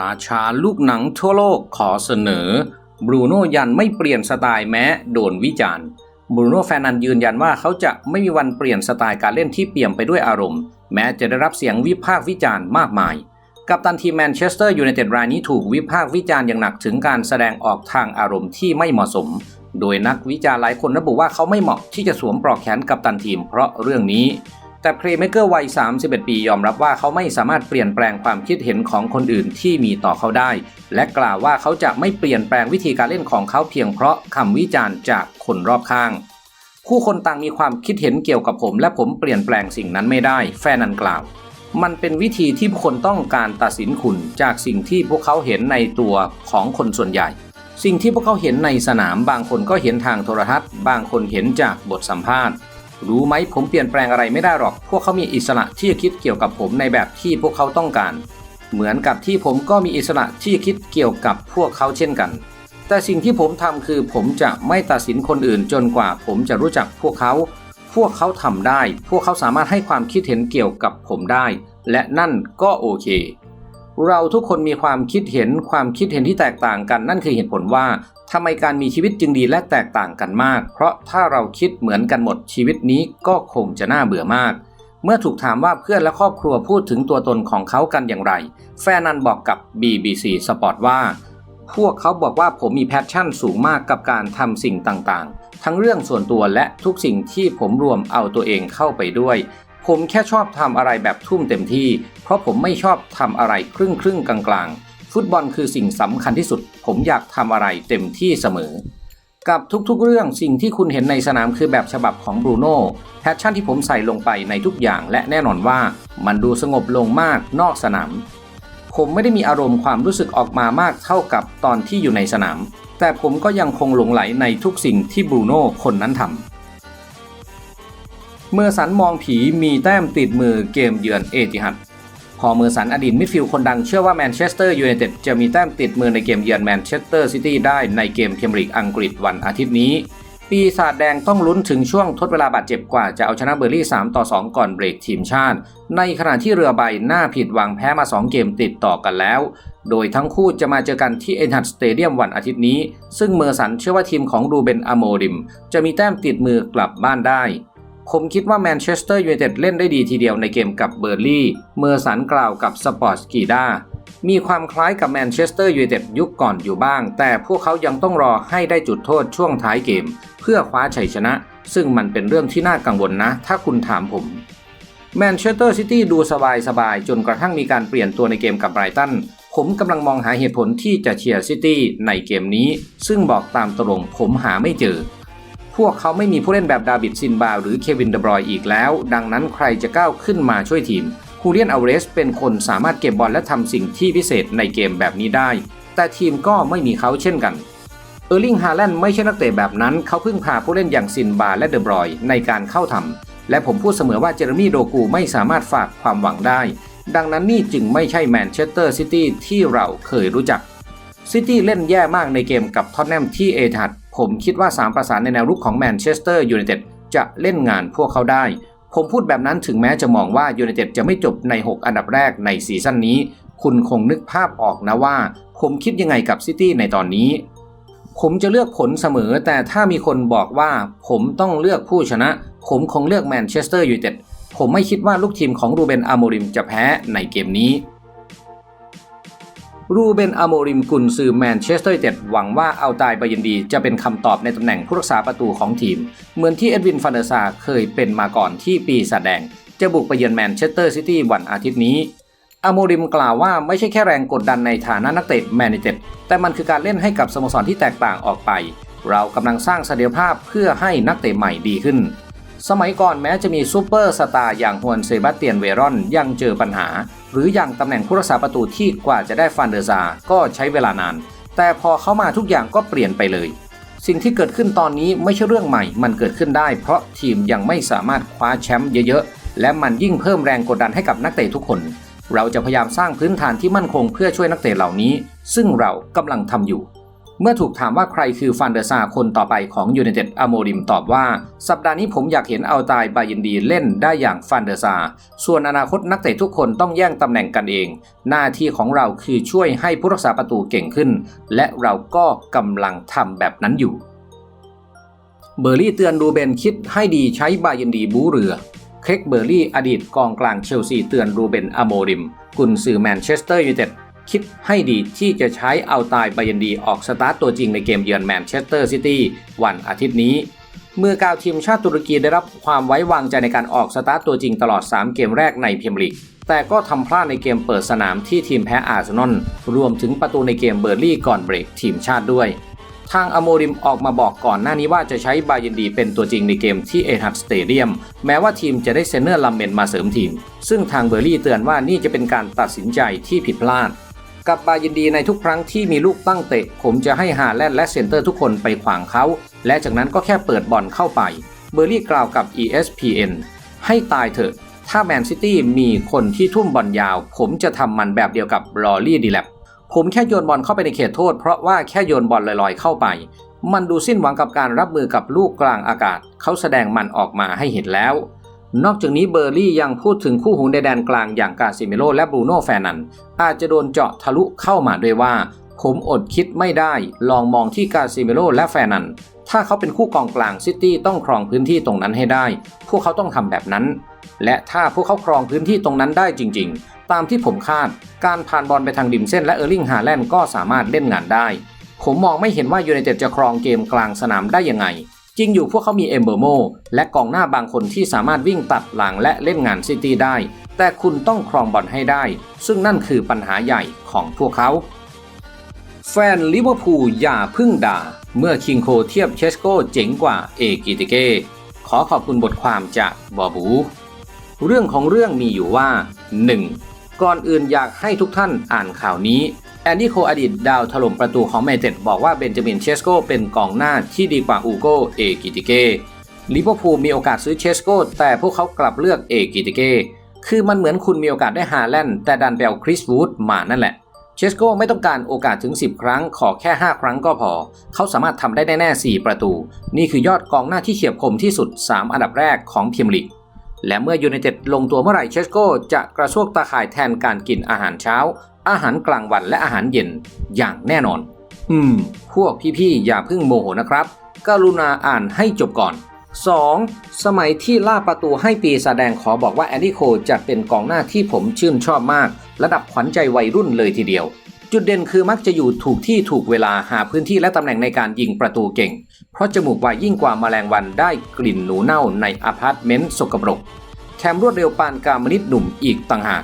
ราชาลูกหนังทั่วโลกขอเสนอบรูโน่ยันไม่เปลี่ยนสไตล์แม้โดนวิจารณ์บรูโน่แฟนนันยืนยันว่าเขาจะไม่มีวันเปลี่ยนสไตล์การเล่นที่เปี่ยมไปด้วยอารมณ์ แม้จะได้รับเสียงวิพากษ์วิจารณ์มากมาย กัปตันทีมแมนเชสเตอร์ยูไนเต็ดรายนี้ถูกวิพากษ์วิจารณ์อย่างหนักถึงการแสดงออกทางอารมณ์ที่ไม่เหมาะสม โดยนักวิจารณ์หลายคนระบุว่าเขาไม่เหมาะที่จะสวมปลอกแขนกัปตันทีมเพราะเรื่องนี้ แต่เพลย์เม k เกอร์วัย 31 ปียอมรับว่าเขาไม่สามารถเปลี่ยนแปลงความคิดเห็นของคนอื่นที่มีต่อเขาได้ และกล่าวว่าเขาจะไม่เปลี่ยนแปลงวิธีการเล่นของเขาเพียงเพราะคำวิจารณ์จากคนรอบข้าง ผู้คนต่างมีความคิดเห็นเกี่ยวกับผม และผมเปลี่ยนแปลงสิ่งนั้นไม่ได้ แฟนนันกล่าว มันเป็นวิธีที่ผู้คนต้องการตัดสินคุณจากสิ่งที่พวกเขาเห็นในตัวของคนส่วนใหญ่ สิ่งที่พวกเขาเห็นในสนามบางคนก็เห็นทางโทรทัศน์ บางคนเห็นจากบทสัมภาษณ์ รู้ไหมผมเปลี่ยนแปลงอะไรไม่ได้หรอก พวกเขามีอิสระที่จะคิดเกี่ยวกับผมในแบบที่พวกเขาต้องการ เหมือนกับที่ผมก็มีอิสระที่จะคิดเกี่ยวกับพวกเขาเช่นกัน แต่สิ่งที่ผมทำคือผมจะไม่ตัดสินคนอื่นจนกว่าผมจะรู้จักพวกเขา พวกเขาทำได้ พวกเขาสามารถให้ความคิดเห็นเกี่ยวกับผมได้ และนั่นก็โอเค เราทุกคนมีความคิดเห็นความคิดเห็นที่แตกต่างกัน นั่นคือเหตุผลว่า ทำไมการมีชีวิตจึงดีและแตกต่างกันมาก เพราะถ้าเราคิดเหมือนกันหมดชีวิตนี้ก็คงจะน่าเบื่อมาก เมื่อถูกถามว่าเพื่อนและครอบครัวพูดถึงตัวตนของเขากันอย่างไร แฟนนันบอกกับ BBC Sport ว่า พวกเขาบอกว่าผมมีแพชชั่นสูงมากกับการทำสิ่งต่างๆ ทั้งเรื่องส่วนตัวและทุกสิ่งที่ผมรวมเอาตัวเองเข้าไปด้วย ผมแค่ชอบทำอะไรแบบทุ่มเต็มที่ เพราะผมไม่ชอบทำอะไรครึ่งครึ่งๆกลางๆ ฟุตบอลคือสิ่งสำคัญที่สุด ผมอยากทำอะไรเต็มที่เสมอ กับทุกๆเรื่องสิ่งที่คุณเห็นในสนามคือแบบฉบับของบรูโน่แพชชั่นที่ผมใส่ลงไปในทุกอย่าง และแน่นอนว่ามันดูสงบลงมากนอกสนาม ผมไม่ได้มีอารมณ์ความรู้สึกออกมามากเท่ากับตอนที่อยู่ในสนาม แต่ผมก็ยังคงหลงไหลในทุกสิ่งที่บรูโน่คนนั้นทำเมื่อสันมองผีมีแต้มติดมือเกมเยือนเอติฮัด พอเมอร์สันอดีตมิดฟิลด์คนดังเชื่อว่าแมนเชสเตอร์ยูไนเต็ดจะมีแต้มติดมือในเกมเยือนแมนเชสเตอร์ซิตี้ได้ในเกมพรีเมียร์ลีกอังกฤษวันอาทิตย์นี้ ปีศาจแดงต้องลุ้นถึงช่วงทดเวลาบาดเจ็บกว่าจะเอาชนะเบอร์ลี่3ต่อ 2 ก่อนเบรกทีมชาติ ในขณะที่เรือใบหน้าผิดหวังแพ้มา 2 เกมติดต่อกันแล้ว โดยทั้งคู่จะมาเจอกันที่เอ็นฮัดสเตเดียมวันอาทิตย์นี้ ซึ่งเมอร์สันเชื่อว่าทีมของรูเบนอโมริม จะมีแต้มติดมือกลับบ้านได้ ผมคิดว่าแมนเชสเตอร์ยูไนเต็ดเล่นได้ดีทีเดียวในเกมกับเบอร์ลี่เมอร์สันกล่าวกับสปอร์ตสกีดามีความคล้ายกับแมนเชสเตอร์ยูไนเต็ดยุคก่อนอยู่บ้าง แต่พวกเขายังต้องรอให้ได้จุดโทษช่วงท้ายเกม เพื่อคว้าชัยชนะ ซึ่งมันเป็นเรื่องที่น่ากังวลนะ ถ้าคุณถามผมแมนเชสเตอร์ซิตี้ดูสบายๆ จนกระทั่งมีการเปลี่ยนตัวในเกมกับไบรตัน ผมกำลังมองหาเหตุผลที่จะเชียร์ซิตี้ในเกมนี้ ซึ่งบอกตามตรงผมหาไม่เจอ พวกเขาไม่มีผู้เล่นแบบดาบิดซินบาหรือเควินเดบรอยอีกแล้ว ดังนั้นใครจะก้าวขึ้นมาช่วยทีมฮูเลียนอเวเรสเป็นคนสามารถเก็บบอลและทำสิ่งที่พิเศษในเกมแบบนี้ได้ แต่ทีมก็ไม่มีเขาเช่นกันเออร์ลิงฮาแลนด์ไม่ใช่นักเตะแบบนั้น เขาเพิ่งพาผู้เล่นอย่างซินบาและเดบรอยในการเข้าทำและผมพูดเสมอว่าเจอร์มี่โดกูไม่สามารถฝากความหวังได้ ดังนั้นนี่จึงไม่ใช่แมนเชสเตอร์ซิตี้ที่เราเคยรู้จักซิตี้เล่นแย่มากในเกมกับท็อตแนมที่เอทัด ผมคิดว่า 3 ประสานในแนวรุกของแมนเชสเตอร์ยูไนเต็ดจะเล่นงานพวกเขาได้ ผมพูดแบบนั้นถึงแม้จะมองว่ายูไนเต็ดจะไม่จบใน 6 อันดับแรกในซีซั่นนี้ คุณคงนึกภาพออกนะว่า ผมคิดยังไงกับซิตี้ในตอนนี้ ผมจะเลือกผลเสมอ แต่ถ้ามีคนบอกว่าผมต้องเลือกผู้ชนะ ผมคงเลือกแมนเชสเตอร์ยูไนเต็ดผมไม่คิดว่าลูกทีมของรูเบนอาโมริมจะแพ้ในเกมนี้ รูเบนอโมริมกุนซือแมนเชสเตอร์ยูไนเต็ดหวังว่าเอาตายไปยินดีจะเป็นคำตอบในตำแหน่งผู้รักษาประตูของทีม เหมือนที่เอ็ดวินฟานเดอร์ซาเคยเป็นมาก่อนที่ปีศาจแดง จะบุกไปเยือนแมนเชสเตอร์ซิตี้วันอาทิตย์นี้อโมริมกล่าวว่าไม่ใช่แค่แรงกดดันในฐานะนักเตะแมนยูไนเต็ดแต่มันคือการเล่นให้กับสโมสรที่แตกต่างออกไป เรากำลังสร้างเสถียรภาพเพื่อให้นักเตะใหม่ดีขึ้น สมัยก่อนแม้จะมีซูเปอร์สตาร์อย่างฮวนเซบาสเตียนเวรอนยังเจอปัญหา หรืออย่างตำแหน่งผู้รักษาประตูที่กว่าจะได้ฟันเดอร์ซาก็ใช้เวลานาน แต่พอเข้ามาทุกอย่างก็เปลี่ยนไปเลย สิ่งที่เกิดขึ้นตอนนี้ไม่ใช่เรื่องใหม่ มันเกิดขึ้นได้ เพราะทีมยังไม่สามารถคว้าแชมป์เยอะๆ และมันยิ่งเพิ่มแรงกดดันให้กับนักเตะทุกคน เราจะพยายามสร้างพื้นฐานที่มั่นคงเพื่อช่วยนักเตะเหล่านี้ ซึ่งเรากำลังทำอยู่ เมื่อถูกถามว่าใครคือฟันเดอร์ซาคนต่อไปของยู n นเต็ดอโมริมตอบว่า สัปดาห์นี้ผมอยากเห็นเอาตายบายินดีเล่นได้อย่างฟันเดอร์ซาส่วนอนาคตนักเตะทุกคนต้องแย่งตำแหน่งกันเอง หน้าที่ของเราคือช่วยให้ผู้รักษาประตูเก่งขึ้น และเราก็กำลังทำแบบนั้นอยู่ เบอร์รี่เตือนรูเบนคิดให้ดีใช้บายินดีบูเรือเครกเบอร์รี่อดีตกองกลางเชลซีเตือนรูเบนอโมริมกุนซือแมนเชสเตอร์ยูไนเต็ด คิดให้ดีที่จะใช้เอาตายบายันดีออกสตาร์ตตัวจริงในเกมเยือนแมนเชสเตอร์ซิตี้วันอาทิตย์นี้ เมื่อกาวทีมชาติตุรกีได้รับความไว้วางใจในการออกสตาร์ตตัวจริงตลอด 3 เกมแรกในพรีเมียร์ลีกแต่ก็ทำพลาดในเกมเปิดสนามที่ทีมแพ้อาร์เซนอลรวมถึงประตูในเกมเบอร์ลี่ก่อนเบรกทีมชาติด้วย ทางอโมริมออกมาบอกก่อนหน้านี้ว่าจะใช้บายินดีเป็นตัวจริงในเกมที่เอทัดสเตเดียมแม้ว่าทีมจะได้เซนเนอร์ลัมเมนมาเสริมทีม ซึ่งทางเบอร์ลี่เตือนว่านี่จะเป็นการตัดสินใจที่ผิดพลาด กับบายินดีในทุกครั้งที่มีลูกตั้งเตะ ผมจะให้ฮาแลนด์และเซนเตอร์ทุกคนไปขวางเขา และจากนั้นก็แค่เปิดบอลเข้าไป เบอร์ลี่กล่าวกับ ESPN ให้ตายเถอะ ถ้าแมนซิตี้มีคนที่ทุ่มบอลยาว ผมจะทำมันแบบเดียวกับลอรี่ดีแลบผมแค่โยนบอลเข้าไปในเขตโทษ เพราะว่าแค่โยนบอลลอยๆเข้าไป มันดูสิ้นหวังกับการรับมือกับลูกกลางอากาศ เขาแสดงมันออกมาให้เห็นแล้ว นอกจากนี้เบอร์ลี่ยังพูดถึงคู่หูในแดนกลางอย่างกาซิเมโรและบรูโน่แฟร์นัน อาจจะโดนเจาะทะลุเข้ามาด้วยว่า ผมอดคิดไม่ได้ ลองมองที่กาซิเมโรและแฟร์นัน ถ้าเขาเป็นคู่กองกลางซิตี้ต้องครองพื้นที่ตรงนั้นให้ได้ พวกเขาต้องทำแบบนั้น และถ้าพวกเขาครองพื้นที่ตรงนั้นได้จริง ๆ ตามที่ผมคาด การผ่านบอลไปทางริมเส้นและเออร์ลิงฮาแลนด์ก็สามารถเล่นงานได้ ผมมองไม่เห็นว่ายูไนเต็ดจะครองเกมกลางสนามได้ยังไง จริงอยู่พวกเขามีเอมเบอร์โมและกองหน้าบางคนที่สามารถวิ่งตัดหลังและเล่นงานซิตี้ได้ แต่คุณต้องครองบอลให้ได้ ซึ่งนั่นคือปัญหาใหญ่ของพวกเขา แฟนลิเวอร์พูลอย่าพึ่งด่า เมื่อคิงโคเทียบเชสโกเจ๋งกว่าเอกิติเก้ขอขอบคุณบทความจากบอบู เรื่องของเรื่องมีอยู่ว่า 1. ก่อนอื่นอยากให้ทุกท่านอ่านข่าวนี้แอนดี้โคอดีตดาวถล่มประตูของแมนเต็ดบอกว่าเบนจามินเชสโกเป็นกองหน้าที่ดีกว่าอูโกเอกิติเกลิเวอร์พูลมีโอกาสซื้อเชสโกแต่พวกเขากลับเลือกเอกิติเกคือมันเหมือนคุณมีโอกาสได้ฮาแลนด์แต่ดันไปเอาคริสวูดมานั่นแหละเชสโกไม่ต้องการโอกาสถึง 10 ครั้ง ขอแค่ 5 ครั้งก็พอ เขาสามารถทำได้แน่ๆ4ประตู นี่คือยอดกองหน้าที่เฉียบคมที่สุด 3 อันดับแรกของพรีเมียร์ลีก และเมื่อยูไนเต็ดลงตัวเมื่อไหร่เชสโกจะกระซวกตาข่ายแทนการกินอาหารเช้า อาหารกลางวันและอาหารเย็นอย่างแน่นอน อืม พวกพี่ๆอย่าเพิ่งโมโหนะครับกรุณาอ่านให้จบก่อน 2. สมัยที่ล่าประตูให้ปีแสดงขอบอกว่าแอนดี้โคจะเป็นกองหน้าที่ผมชื่นชอบมาก ระดับขวัญใจวัยรุ่นเลยทีเดียว จุดเด่นคือมักจะอยู่ถูกที่ถูกเวลาหาพื้นที่และตำแหน่งในการยิงประตูเก่ง เพราะจมูกไวยิ่งกว่าแมลงวันได้กลิ่นหนูเน่าในอพาร์ตเมนต์สกปรกแถมรวดเร็วปานกามนิดหนุ่มอีกต่างหาก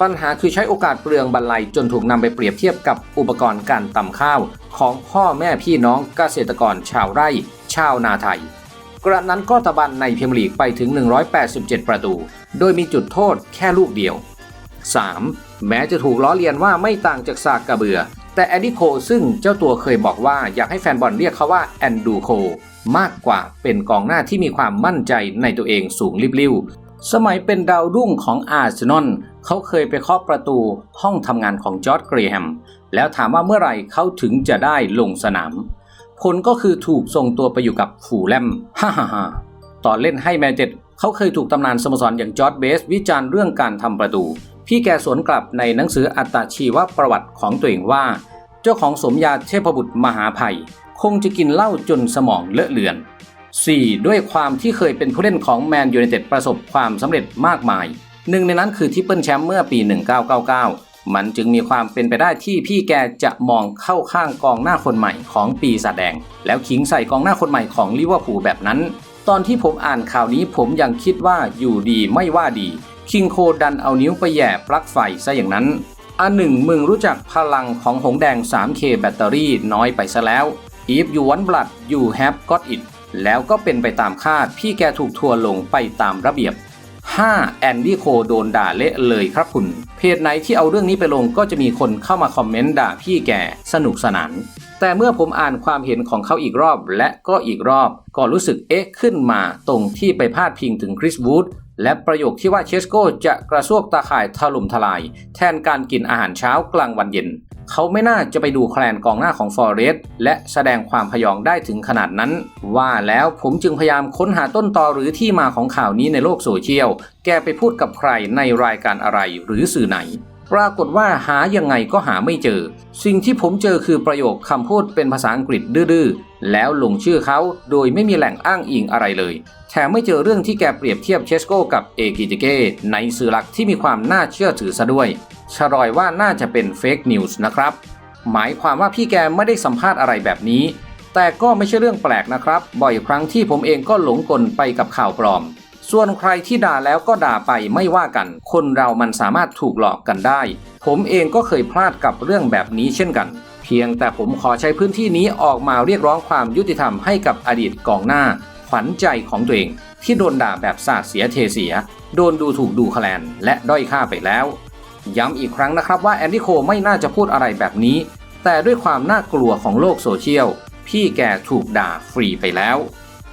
ปัญหาคือใช้โอกาสเปลืองบรรลัยจนถูกนำไปเปรียบเทียบกับอุปกรณ์การตำข้าว ของพ่อแม่พี่น้องเกษตรกรชาวไร่ ชาวนาไทยกระนั้นก็ตะบันในเมียร์ลีกไปถึง 187 ประตู โดยมีจุดโทษแค่ลูกเดียว 3. แม้จะถูกล้อเลียนว่าไม่ต่างจากซากกระเบือ แต่แอนดี้โคซึ่งเจ้าตัวเคยบอกว่าอยากให้แฟนบอลเรียกเขาว่าแอนดูโคมากกว่าเป็นกองหน้าที่มีความมั่นใจในตัวเองสูงริบลิ่วสมัยเป็นดาวรุ่งของอาร์เซนอลเขาเคยไปเคาะประตูห้องทำงานของจอร์ดเกรแฮมแล้วถามว่าเมื่อไหร่เขาถึงจะได้ลงสนาม ผลก็คือถูกส่งตัวไปอยู่กับฟูแลมฮ่าฮ่าฮ่าตอนเล่นให้แมนเจ็ดเขาเคยถูกตำนานสโมสรอย่างจอร์ดเบสวิจารณ์เรื่องการทำประตู พี่แกสวนกลับในหนังสืออัตชีวประวัติของตัวเองว่า เจ้าของสมญาเทพบุตรมหาภัย คงจะกินเหล้าจนสมองเลอะเลือน 4. ด้วยความที่เคยเป็นผู้เล่นของแมนยูไนเต็ดประสบความสำเร็จมากมาย หนึ่งในนั้นคือทิปเปิลแชมป์เมื่อปี 1999 มันจึงมีความเป็นไปได้ที่พี่แกจะมองเข้าข้างกองหน้าคนใหม่ของปีศาจแดง แล้วขิงใส่กองหน้าคนใหม่ของลิเวอร์พูลแบบนั้น ตอนที่ผมอ่านข่าวนี้ผมยังคิดว่าอยู่ดีไม่ว่าดี คิงโคดันเอานิ้วไปแย่ปลั๊กไฟซะอย่างนั้น อันหนึ่งมึงรู้จักพลังของหงแดง 3K แบตเตอรี่น้อยไปซะแล้ว if you want blood you have got it แล้วก็เป็นไปตามคาดพี่แกถูกทัวร์ลงไปตามระเบียบ 5. แอนดี้โคโดนด่าเละเลยครับคุณ เพจไหนที่เอาเรื่องนี้ไปลงก็จะมีคนเข้ามาคอมเมนต์ด่าพี่แกสนุกสนาน แต่เมื่อผมอ่านความเห็นของเขาอีกรอบและก็อีกรอบ ก็รู้สึกเอ๊ะขึ้นมาตรงที่ไปพาดพิงถึงคริสวูด และประโยคที่ว่าเชสโกจะกระซวกตาข่ายถล่มทลาย แทนการกินอาหารเช้ากลางวันเย็น เขาไม่น่าจะไปดูแคลนกองหน้าของฟอร์เรสต์และแสดงความพยองได้ถึงขนาดนั้น ว่าแล้วผมจึงพยายามค้นหาต้นตอหรือที่มาของข่าวนี้ในโลกโซเชียล แกไปพูดกับใครในรายการอะไรหรือสื่อไหน ปรากฏว่าหายังไงก็หาไม่เจอ สิ่งที่ผมเจอคือประโยคคำพูดเป็นภาษาอังกฤษดื้อๆ แล้วลงชื่อเขาโดยไม่มีแหล่งอ้างอิงอะไรเลย แถมไม่เจอเรื่องที่แกเปรียบเทียบเชสโกกับเอกิจเกในสื่อหลักที่มีความน่าเชื่อถือซะด้วยชรอยว่าน่าจะเป็นเฟกนิวส์นะครับ หมายความว่าพี่แกไม่ได้สัมภาษณ์อะไรแบบนี้ แต่ก็ไม่ใช่เรื่องแปลกนะครับ บ่อยครั้งที่ผมเองก็หลงกลไปกับข่าวปลอม ส่วนใครที่ด่าแล้วก็ด่าไปไม่ว่ากัน คนเรามันสามารถถูกหลอกกันได้ ผมเองก็เคยพลาดกับเรื่องแบบนี้เช่นกัน เพียงแต่ผมขอใช้พื้นที่นี้ออกมาเรียกร้องความยุติธรรมให้กับอดีตกองหน้า ขวัญใจของตัวเอง ที่โดนด่าแบบสาดเสียเทเสีย โดนดูถูกดูแคลนและด้อยค่าไปแล้ว ย้ำอีกครั้งนะครับว่าแอนดี้โคไม่น่าจะพูดอะไรแบบนี้ แต่ด้วยความน่ากลัวของโลกโซเชียลพี่แกถูกด่าฟรีไปแล้ว